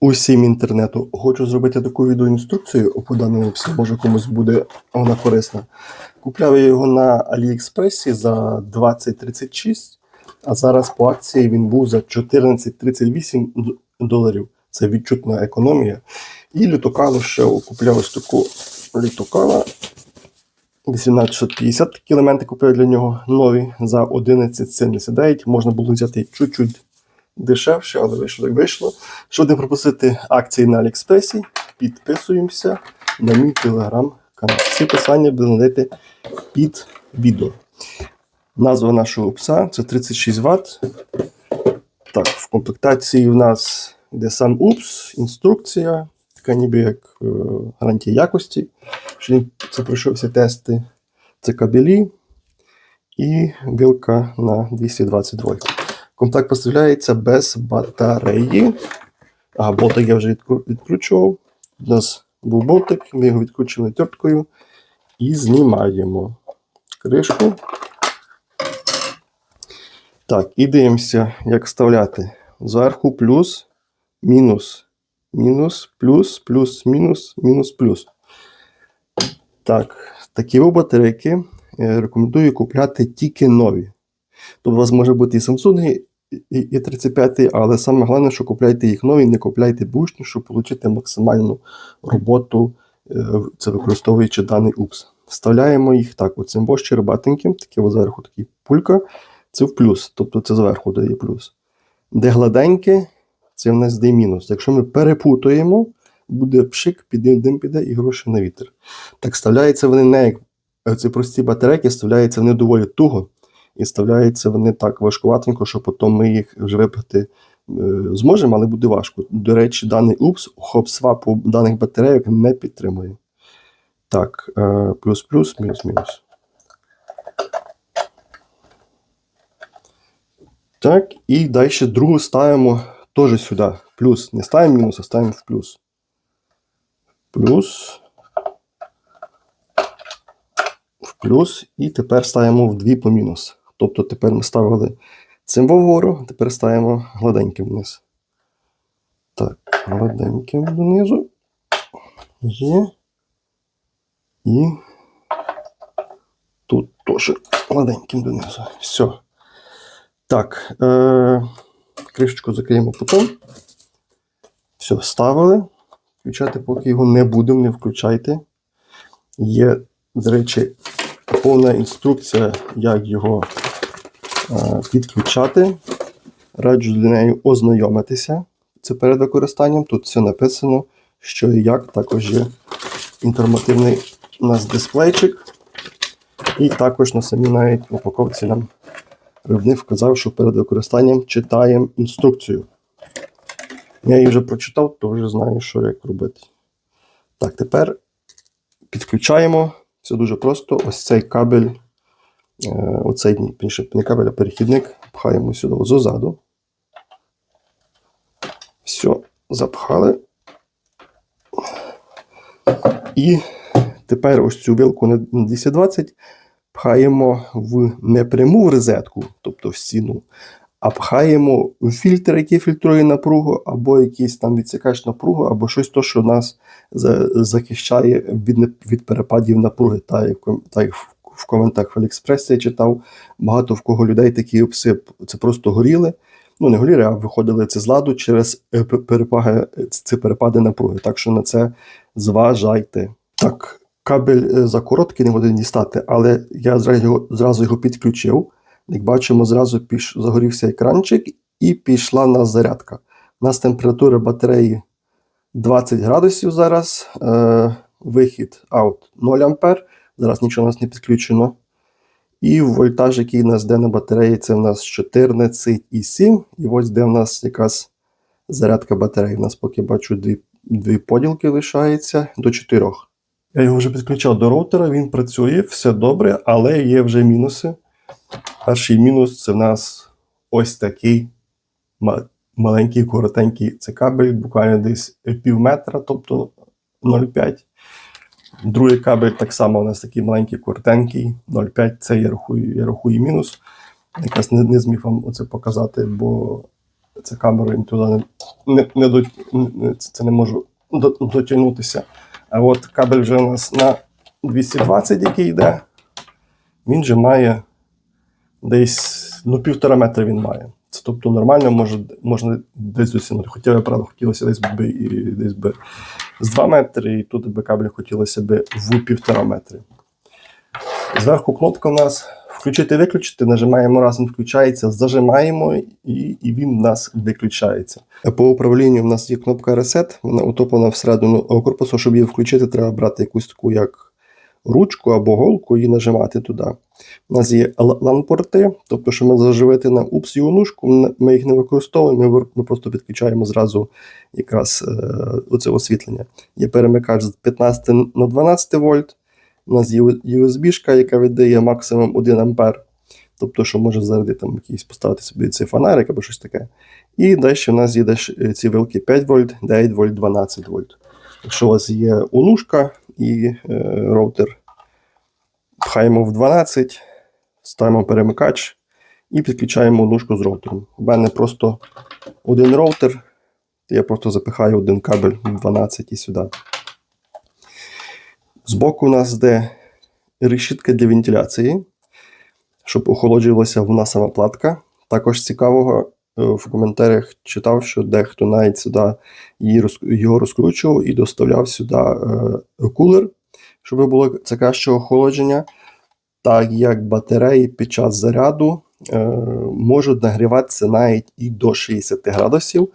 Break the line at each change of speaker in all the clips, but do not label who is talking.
усім інтернету. Хочу зробити таку відеоінструкцію по даному всі, може комусь буде вона корисна. Купляв я його на Аліекспресі за 2036, а зараз по акції він був за 1438 доларів. Це відчутна економія. І літокану ще купляв ось таку літокана. 1850 такі елементи купив для нього нові за 1179. Можна було взяти чуть-чуть дешевше, але вийшло як вийшло. Щоб не пропустити акції на Аліекспресі, підписуємося на мій телеграм-канал. Всі посилання буде знайти під відео. Назва нашого пса це 36 Вт. Так, в комплектації в нас йде сам УПС, інструкція, така ніби як е, гарантія якості. Що він це пройшов всі тести. Це кабелі і вилка на 220 вольт. Комплект поставляється без батареї. А болтик я вже відкру- відкручував. У нас був болтик, ми його відкручували терткою і знімаємо кришку. Так, і дивимося, як вставляти. Зверху плюс, мінус, мінус, плюс, плюс, мінус, мінус, плюс. Так, такі батарейки е, рекомендую купляти тільки нові. Тобто у вас може бути і Samsung, і, і, і 35, але саме головне, що купляйте їх нові, не купляйте бушні, щоб отримати максимальну роботу, е, це використовуючи даний УПС. Вставляємо їх так, оцим бо щербатеньким, таке зверху такий пулька, це в плюс, тобто це зверху дає плюс. Де гладеньке, це в нас де мінус. Якщо ми перепутаємо, буде пшик, піде дим піде і гроші на вітер. Так вставляються вони не як е, ці прості батарейки, вставляються вони доволі туго. І вставляються вони так важкуватенько, що потім ми їх вже випити е, зможемо, але буде важко. До речі, даний УПС хоп-свапу даних батарейок не підтримує. Так, е, плюс-плюс, мінус-мінус. Так, і далі другу ставимо теж сюди. Плюс. Не ставимо мінус, а ставимо в плюс. Плюс. В плюс. І тепер ставимо в дві по мінус. Тобто тепер ми ставили цим вгору, тепер ставимо гладеньким вниз. Так, гладеньким донизу. Є. І тут теж гладеньким донизу. Все. Так, е- кришечку закриємо потім. Все, вставили. Включати, поки його не будемо, не включайте. Є, до речі, повна інструкція, як його е, підключати. Раджу з нею ознайомитися. Це перед використанням. Тут все написано, що і як. Також є інформативний у нас дисплейчик. І також на самій навіть упаковці нам виробник вказав, що перед використанням читаємо інструкцію. Я її вже прочитав, то вже знаю, що як робити. Так, тепер підключаємо. Все дуже просто. Ось цей кабель, оцей більше не кабель, а перехідник пхаємо сюди ззаду. Все, запхали. І тепер ось цю вилку на 220 пхаємо в не пряму розетку, тобто в стіну, а пхаємо в фільтр, який фільтрує напругу, або якийсь там відсікач напругу, або щось то, що нас захищає від, від перепадів напруги. Так як в- в коментах в Аліекспресі я читав, багато в кого людей такі обсип, це просто горіли. Ну, не горіли, а виходили це з ладу через е, перепаги, е, ці перепади напруги. Так що на це зважайте. Так, кабель е, закороткий не буде дістати, але я зразу його, зразу його підключив. Як бачимо, зразу піш, загорівся екранчик і пішла у нас зарядка. У нас температура батареї 20 градусів зараз. Е, вихід аут 0 ампер. Зараз нічого у нас не підключено. І вольтаж, який у нас йде на батареї, це в нас 14,7. І ось де в нас якась зарядка батареї. У нас поки бачу дві, дві поділки лишається до 4. Я його вже підключав до роутера, він працює, все добре, але є вже мінуси. Перший мінус це в нас ось такий маленький, коротенький це кабель, буквально десь пів метра, тобто 0,5. Другий кабель так само у нас такий маленький, коротенький, 0,5. Це я рахую, я рахую мінус. Якраз не, не зміг вам оце показати, бо це камерою туди не, не, до, не це не можу до- дотягнутися. А от кабель вже у нас на 220, який йде, він же має десь ну, півтора метра він має. Це тобто нормально може, можна десь досягнути. Хоча я правда хотілося десь би десь би з 2 метри, і тут би кабель хотілося би в півтора метри. Зверху кнопка у нас включити-виключити, нажимаємо раз, він включається, зажимаємо і, і він у нас виключається. По управлінню в нас є кнопка Reset, вона утоплена всередину корпусу. Щоб її включити, треба брати якусь таку як ручку або голку і нажимати туди. У нас є LAN-порти, тобто, що ми заживити на упс онушку, ми їх не використовуємо, ми, просто підключаємо зразу якраз е, оце освітлення. Є перемикач з 15 на 12 вольт. У нас є USB-шка, яка видає максимум 1 ампер. Тобто, що може заряди там якийсь поставити собі цей фонарик або щось таке. І далі у нас є е, ці вилки 5 вольт, 9 вольт, 12 вольт. Якщо у вас є онушка і е, роутер, пхаємо в 12, ставимо перемикач і підключаємо онушку з роутером. У мене просто один роутер, я просто запихаю один кабель в 12 і сюди. Збоку у нас йде решітка для вентиляції, щоб охолоджувалася вона сама платка. Також цікавого е, в коментарях читав, що дехто навіть сюди його розкручував і доставляв сюди е, кулер, щоб було це краще охолодження. Так як батареї під час заряду е, можуть нагріватися навіть і до 60 градусів.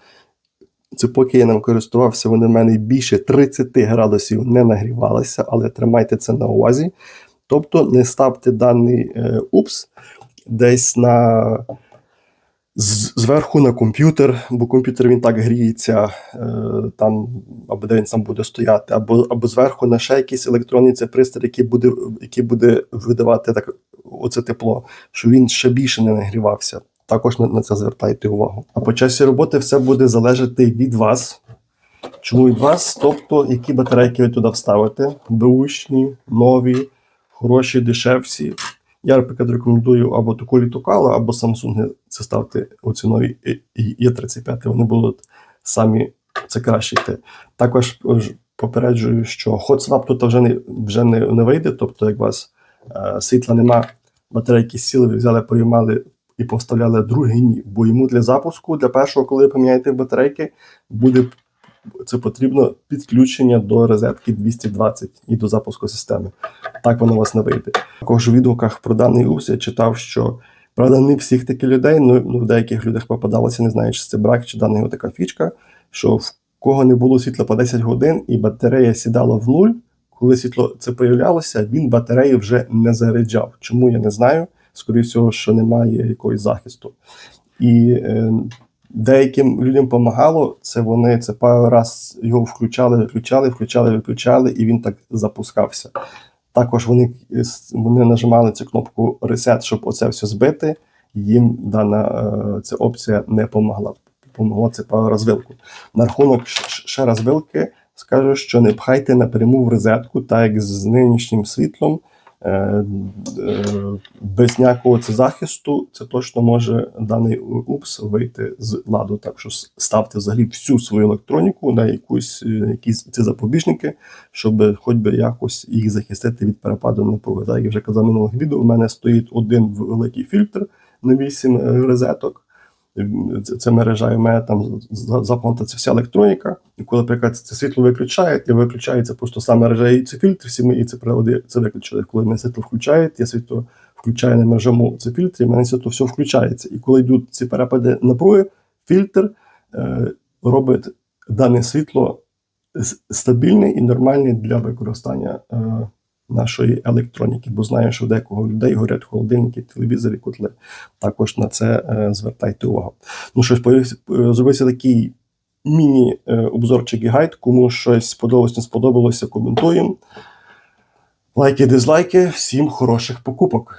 Це поки я ним користувався, вони в мене більше 30 градусів не нагрівалися, але тримайте це на увазі. Тобто не ставте даний е, упс десь на зверху на комп'ютер, бо комп'ютер він так гріється, е, там, або де він сам буде стояти, або, або зверху на ще якийсь електронний це пристрій, який буде, який буде видавати так, оце тепло, що він ще більше не нагрівався. Також на, на це звертайте увагу. А по часі роботи все буде залежати від вас. Чому від вас? Тобто, які батарейки ви туди вставите, беушні, нові, хороші, дешевсі. Я, наприклад, рекомендую або таку літокалу, або Samsung це ставте оці нові Е35, вони будуть самі це краще йти. Також попереджую, що hot swap тут вже не, вже не, не вийде, тобто, як у вас е, світла нема, батарейки сіли, ви взяли, поймали і поставляли другий ні. Бо йому для запуску, для першого, коли ви поміняєте батарейки, буде це потрібно підключення до розетки 220 і до запуску системи. Так воно вас не вийде. Також у відгуках про даний УС я читав, що правда не всіх таких людей, ну, ну в деяких людях попадалося, не знаю, чи це брак, чи дана його така фічка, що в кого не було світла по 10 годин і батарея сідала в нуль. Коли світло це появлялося, він батарею вже не заряджав. Чому я не знаю? Скоріше всього, що немає якогось захисту. І е, деяким людям допомагало, це вони це пару раз його включали, виключали, включали, виключали, і він так запускався. Також вони, е, вони нажимали цю кнопку Reset, щоб оце все збити. Їм дана е, ця опція не допомогла. Помогла це по розвилку. На рахунок ще розвилки скажу, що не пхайте напряму в розетку, так як з нинішнім світлом. Е, е, Без ніякого це захисту, це точно може даний упс вийти з ладу. Так що ставте взагалі всю свою електроніку на якусь е, якісь ці запобіжники, щоб хоч би якось їх захистити від перепаду напруги. Так, як я вже казав в минулих відео, у мене стоїть один великий фільтр на 8 розеток. Це, це мережа, і там за- запланта це вся електроніка. І коли, наприклад, це світло виключає, і виключається просто сама мережа і це фільтр, всі мої ці прилади це виключили. Коли мене світло включає, я світло включаю на мережому це фільтр, і мене світло все включається. І коли йдуть ці перепади напруги, фільтр е, робить дане світло стабільне і нормальне для використання е, нашої електроніки, бо знаю, що декого людей горять холодильники, телевізори, котли. Також на це е, звертайте увагу. Ну що ж, появився- е, зробився такий міні-обзорчик і гайд. Кому щось сподобалось, не сподобалося, коментуємо. Лайки, дизлайки, всім хороших покупок.